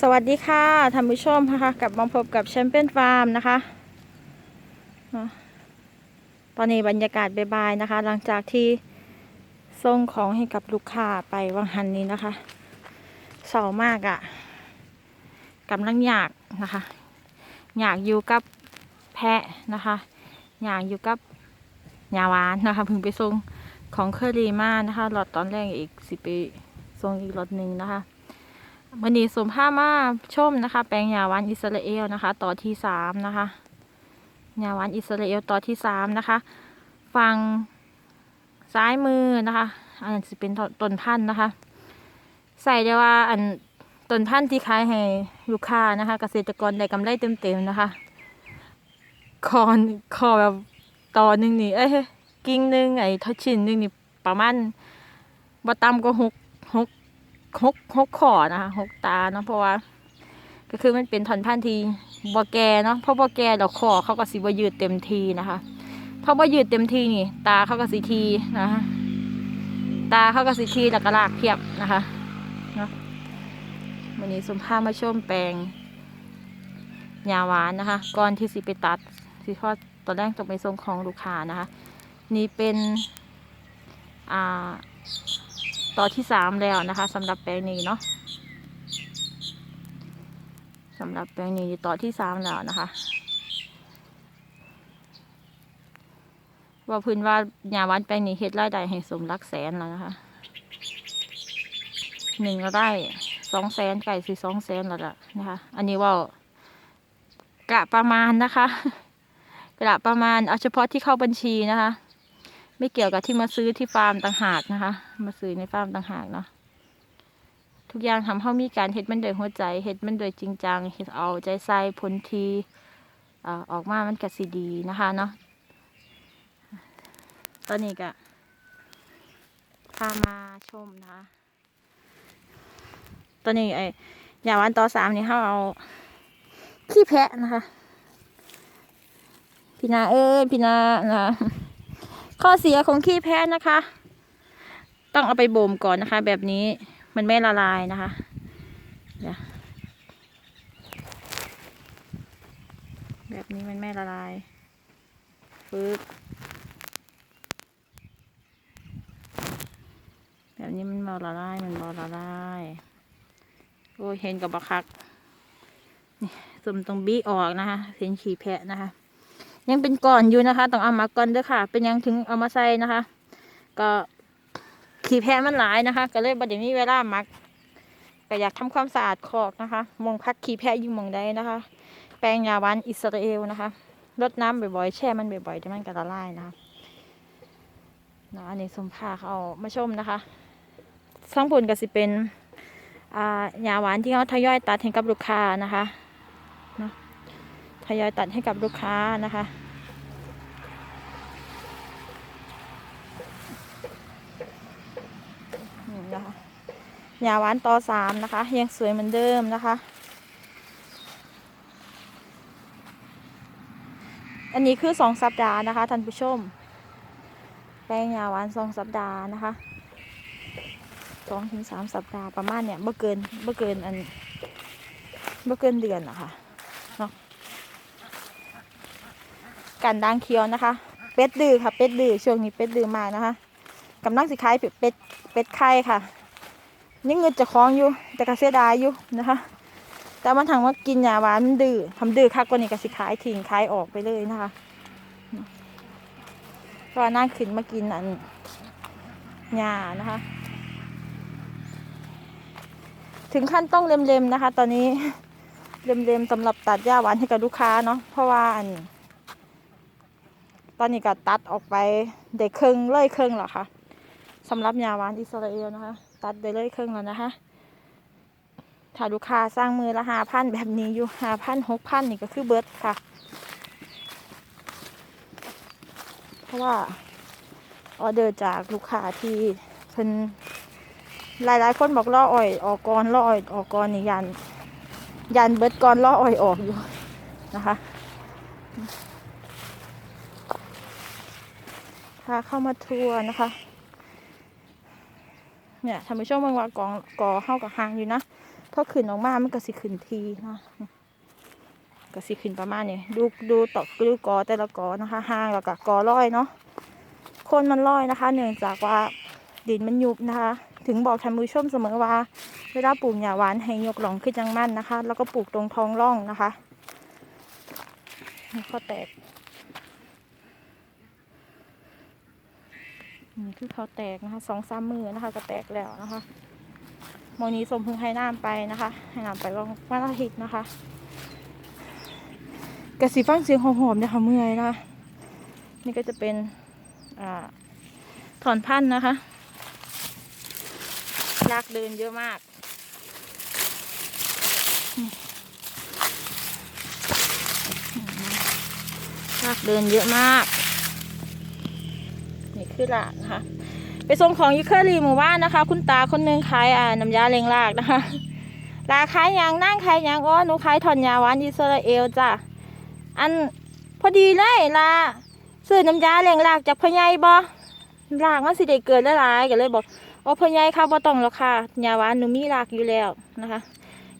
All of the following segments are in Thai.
สวัสดีค่ะท่านผู้ชมนะคะกลับมาพบกับแชมเปี้ยนฟาร์มนะคะ ตอนนี้บรรยากาศบายๆนะคะ หลังจากที่ส่งของให้กับลูกค้าไปวังหันนี้นะคะเศร้ามากอะ่ะกำลังอยากนะคะ อยากอยู่กับแพะนะคะ อยากอยู่กับยาหวานนะคะเพิ่งไปส่งของเคอรีมานะคะหลอดตอนแรกอีกสิไปส่งอีกหลอดหนึ่งนะคะ วันนี้สมภาพมาชมนะคะ แปลงยาวานอิสราเอลนะคะ ต่อที่สามนะคะยาวานอิสราเอลต่อที่สามนะคะ ฝั่งซ้ายมือนะคะ อันนั้นจะเป็นต้นพันธุ์นะคะ ใส่ได้ว่าอันต้นพันธุ์ที่ขายให้ลูกค้านะคะ เกษตรกรได้กำไรเต็มๆนะคะคอนคอแบบต่อหนึ่งนี่เอ้ยกิ่งหนึ่งไอ้ทัชชินหนึ่งนี่ประมาณบ่ต่ำกว่าหก หกหกขอนะคะหกตาเนาะเพราะว่า ก็คือมันเป็นถอนพันธุ์ทีบอแกเนาะเพราะบอแกดอกคอเขาก็สิบยืดเต็มทีนะคะเพราะบยืดเต็มทีนี่ ตาเขาก็สีทีนะคะตาเขาก็สีทีแล้วก็ลากเพียบนะคะเนาะวันนี้สมภาพมาชมแปลงยาหวานนะคะก่อนที่สิไปตัดสิทอดตอนแรกต้องไปส่งของลูกค้านะคะ นี่เป็นอ่า ต่อที่สามแล้วนะคะสำหรับแปลงนี้เนาะสำหรับแปลงนี้ต่อที่สามแล้วนะคะว่าพื้นว่าหญ้าวานแปลงนี้เฮ็ดรายได้ให้สมหลักแสนแล้วนะคะหนึ่งไร่สองแสนไก่สี่สองแสนแล้วล่ะนะคะ อันนี้ว่ากะประมาณนะคะกะประมาณเอาเฉพาะที่เข้าบัญชีนะคะ ไม่เกี่ยวกับที่มาซื้อที่ฟาร์มต่างหากนะคะ มาซื้อในฟาร์มต่างหากเนาะทุกอย่างทำให้มีการเฮ็ดมันโดยหัวใจเฮ็ดมันโดยจริงจังเฮ็ดเอาใจใส่ผลทีออกมามันก็สิดีนะคะเนาะตอนนี้ก็พามาชมนะคะตอนนี้ไอ้ยาวานต่อสามนี่เขาเอาขี้แพะนะคะพี่นาเอ้ยพี่นานะ ข้อเสียของขี้แพ้นะคะ ต้องเอาไปบ่มก่อนนะคะ แบบนี้มันไม่ละลายนะคะแบบนี้มันไม่ละลายปึ๊บแบบนี้มันบอละลายมันบอละลายโอ้ยเห็นกับบักคักนี่สุมตรงบี้ออกนะคะเห็นขี้แพะนะคะ ยังเป็นก่อนอยู่นะคะ ต้องเอามาก่อนเด้วยค่ะ เป็นยังถึงเอามาใส่นะคะ ก็ขี้แพ้มันหลายนะคะ ก็เลยบัดเดี๋ยวมีเวลามักก็อยากทำความสะอาดคอกนะคะมองพักขี้แพ้ยิ่มองได้นะคะ แปรงยาหวานอิสราเอลนะคะรดน้ำบ่อยๆแช่มันบ่อยๆเดี๋ยวมันก็ละลายนะคะเนาะอันนี้สมภาเขามาชมนะคะทั้งผลก็สิเป็นอ่ายาหวานที่เขาทยอยตัดให้กับลูกค้านะคะ ทยอยตัดให้กับลูกค้านะคะ นี่นะคะยาหวานต่อสามนะคะยังสวยเหมือนเดิมนะคะ อันนี้คือสองสัปดาห์นะคะท่านผู้ชม แป้งยาหวานสองสัปดาห์นะคะสองถึงสามสัปดาห์ประมาณเนี่ยเมื่อเกินเมื่อเกินอันเมื่อเกินเดือนนะคะเนาะ กันด่างเขียวนะคะ เป็ดดื้อค่ะ เป็ดดื้อช่วงนี้เป็ดดื้อมากนะคะกำลังสิขายเป็ดเป็ดไข่ค่ะยังเงินจะคล้องอยู่ แต่ก็เสียดายอยู่นะคะ แต่มันทางว่ากินยาหวานดื้อทำดื้อค่ะกว่านี้ก็สิขายทิ้งขายออกไปเลยนะคะก็น่าขึ้นมากินอันยานะคะ ถึงขั้นต้องเล็มๆนะคะ ตอนนี้เล็มๆสำหรับตัดหญ้าหวานให้กับลูกค้าเนาะเพราะว่าอัน ตอนนี้ก็ตัดออกไปได้ครึ่งเลยครึ่งแล้วค่ะสำหรับยาหวานอิสราเอลนะคะ ตัดได้เลยครึ่งแล้วนะคะ ถ้าลูกค้าสร้างมือละห้าพันแบบนี้อยู่ห้าพันหกพันนี่ก็คือเบิร์ดค่ะ เพราะว่าออเดอร์จากลูกค้าที่เพิ่นหลายๆคนบอกล่ออ่อยออกก่อนล่ออ่อยออกก่อนนี่ยันยันเบิร์ดก่อนล่ออ่อยออกอยู่นะคะ พาเข้ามาทัวร์นะคะ เนี่ยทำให้ช่วงบางว่ากองกอเข้ากับหางอยู่นะพอขึ้นออกมามันก็สิขึ้นทีเนาะก็สิขึ้นประมาณนี้ดูดูตอกดูกอแต่ละกอนะคะห่างแล้วก็กอร้อยเนาะคนมันร้อยนะคะเนื่องจากว่าดินมันยุบนะคะ ถึงบอกท่านผู้ชมเสมอว่า เวลาปลูกหญ้าหวานให้ยกหลองขึ้นจังมั่นนะคะ แล้วก็ปลูกตรงท้องร่องนะคะข้อแตก นี่คือเขาแตกนะคะสองสามมือนะคะ ก็แตกแล้วนะคะโมอนี้สมพึงให้น้ำไปนะคะให้น้ำไปลองวันอาทิตย์นะคะกระสีฟังเสียงหอมๆนะคะเมื่อยนะคะนี่ก็จะเป็นอ่าถอนพันธุ์นะคะลากเดินเยอะมากลากเดินเยอะมาก คือละนะคะไปส่งของยูเคอรีหมู่บ้านนะคะ คุณตาคนหนึงขายอ่าน้ำยาเลงลากนะคะลาขายยางนั่งขายยางอ้อหนูขายถอนยาหวานอิสราเอลจ้ะอันพอดีเลยลาซื้อน้ำยาเลงลากจากพ่อใหญ่บ่ลากมันสิได้เกิดหลายๆก็เลยบอกว่าพ่อใหญ่ค่ะบ่ต้องแล้วค่ะยาหวานหนูมีลากอยู่แล้วนะคะ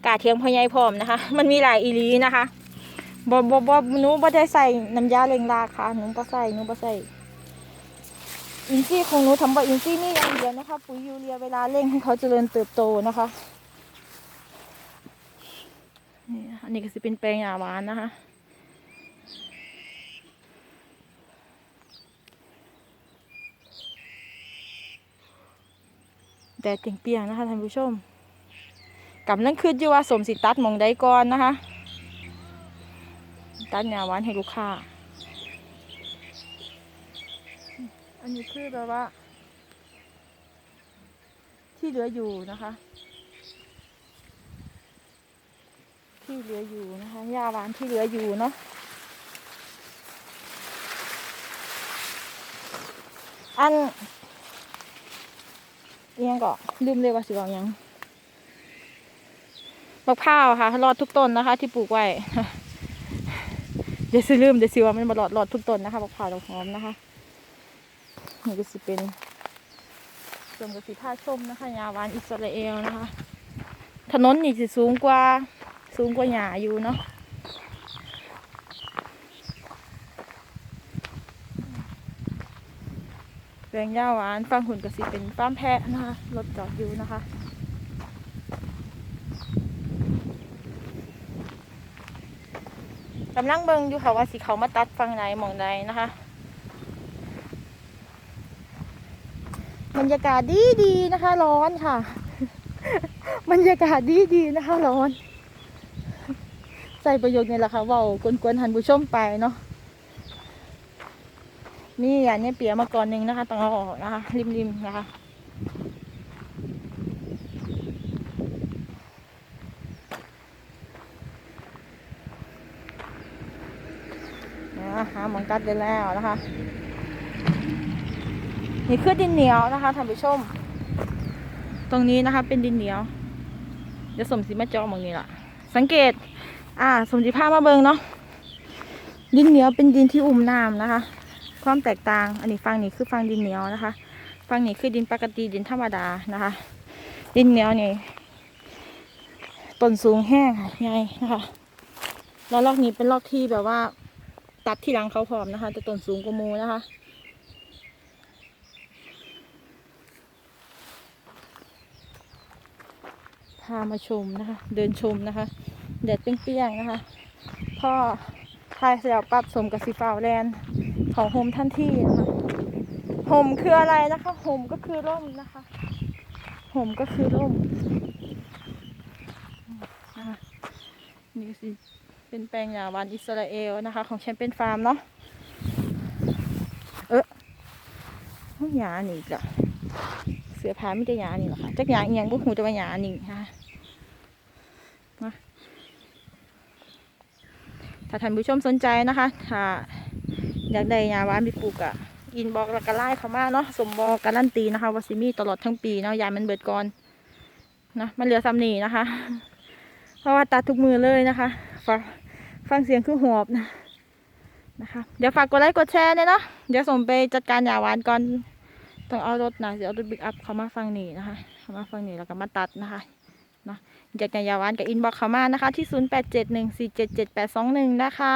กาเทียงพ่อใหญ่พร้อมนะคะ มันมีหลายอีลีนะคะบ่บ่บ่หนูบ่ได้ใส่น้ำยาเลงรากค่ะหนูบ่ใส่หนูบ่ใส่ อินทรีย์ของหนูทำบ่อินทรีย์นี่อย่างเดียวนะคะ ปุ๋ยยูเรียเวลาเร่งให้เขาเจริญเติบโตนะคะนี่อันนี้ก็สิเป็นแปลงยาหวานนะคะแดดเปียงๆนะคะท่านผู้ชมกำลังคืดอยู่ว่าสมสิตัดมองใดก่อนนะคะ ตัดหญ้าหวานให้ลูกค้า อันนี้คือแบบว่า ที่เหลืออยู่นะคะ ที่เหลืออยู่นะคะหญ้าหวานที่เหลืออยู่เนาะอันเอียงก็ลืมเลยว่าสิบอกยังมะพร้าวค่ะ รอดทุกต้นนะคะ ที่ปลูกไว้ เดี๋ยวสิลืมเดี๋ยวสิว่ามันบรอดรอดทุกต้นนะคะมะพร้าวดอกหอมนะคะ นี่ก็สิเป็นส่วนกสิท่าชมนะคะยาวานอิสราเอลนะคะ ถนนนี่สิสูงกว่าสูงกว่าหญ้าอยู่เนาะแปลงหญ้าวานฟังหุ่นกสิเป็นฟามแพะนะคะรถจอดอยู่นะคะกำลังเบิงอยู่ค่ะว่าสิเขามาตัดฟังไหนหมองใดนะคะ บรรยากาศดีดีนะคะ ร้อนค่ะ บรรยากาศดีดีนะคะ ร้อน ใส่ประโยชน์นี่แหละค่ะว่ากวนๆหันผู้ชมไปเนาะมีอันนี้เปียมาก่อนหนึ่งนะคะต้องเอาออกนะคะ ริมๆนะคะหาหมองตัดได้แล้วนะคะ นี่คือดินเหนียวนะคะท่านผู้ชม ตรงนี้นะคะ เป็นดินเหนียว เดี๋ยวสมศรีมาจาะหมองนี้ล่ะ สังเกต อ่า สมศรีภาพมาเบิงเนาะ ดินเหนียวเป็นดินที่อุ่มน้ำนะคะ ความแตกต่าง อันนี้ฟังนี้คือฟังดินเหนียวนะคะ ฟังนี้คือดินปกติดินธรรมดานะคะ ดินเหนียวนี่ต้นสูงแห้งค่ะใหญ่นะคะแล้วลอกนี้เป็นลอกที่แบบว่า ตัดที่หลังเขาพร้อมนะคะแต่ต้นสูงกว่ามูนะคะ พามาชมนะคะ เดินชมนะคะ แดดเปรี้ยงๆนะคะพ่อทายเสียปรับสมกับสีฟ้าวแลนด์ของโฮมท่านที่นะคะโฮมคืออะไรนะคะโฮมก็คือร่มนะคะโฮมก็คือร่มนี่สิเป็นแปลงหญ้าวานอิสราเอลนะคะ ของแชมเปี้ยนฟาร์มเนาะเออหญ้านี่อีกละ สือผาไม่ได้หญ้านี่หรอกค่ะจักหญ้าอียังบุกหูแต่ว่าหญ้านี่ค่ะมาถ้าท่านผู้ชมสนใจนะคะถ้าอยากได้หญ้าหวานไปปลูกอะอินบอกแล้วก็ไล่เขามาเนาะสมบอกการันตีนะคะวาซิมีตลอดทั้งปีเนาะยามันเบิดก่อนนะมันเหลือซ้ำนี่นะคะ เพราะว่าตัดทุกมือเลยนะคะฝากฟังเสียงคือหอบนะนะคะ เดี๋ยวฝากกดไลค์กดแชร์เนี่ยเนาะเดี๋ยวส่งไปจัดการหยาหวานก่อน ต้องเอารถนะเดี๋ยวเอารถบิ๊กอัพเขามาฟังนี่นะคะ เขามาฟังนี่แล้วก็มาตัดนะคะนะอยากได้ยาวานกับอินบ็อกเข้ามานะคะ ที่ 0871477821 นะคะ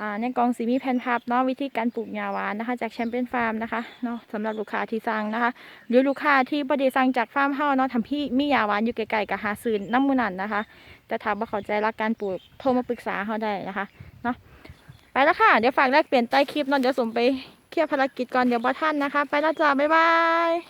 อ่าในกองสีมีแผ่นพับเนาะวิธีการปลูกยาวานนะคะ จากแชมเปี้ยนฟาร์มนะคะเนาะสำหรับลูกค้าที่สั่งนะคะ หรือลูกค้าที่บ่ได้สั่งจากฟาร์มเฮาเนาะทำพี่มียาวานอยู่ไกลๆกับหาซื้อน้ำมูนันนะคะ แต่ถามว่าเขาใจหลักการปลูกโทรมาปรึกษาเขาได้นะคะเนาะไปแล้วค่ะ เดี๋ยวฝากแลกเปลี่ยนใต้คลิปเนาะเดี๋ยวสมไป เคลียร์ภารกิจก่อนเดี๋ยวบอท่านนะคะ ไปแล้วจ้าบ๊ายบาย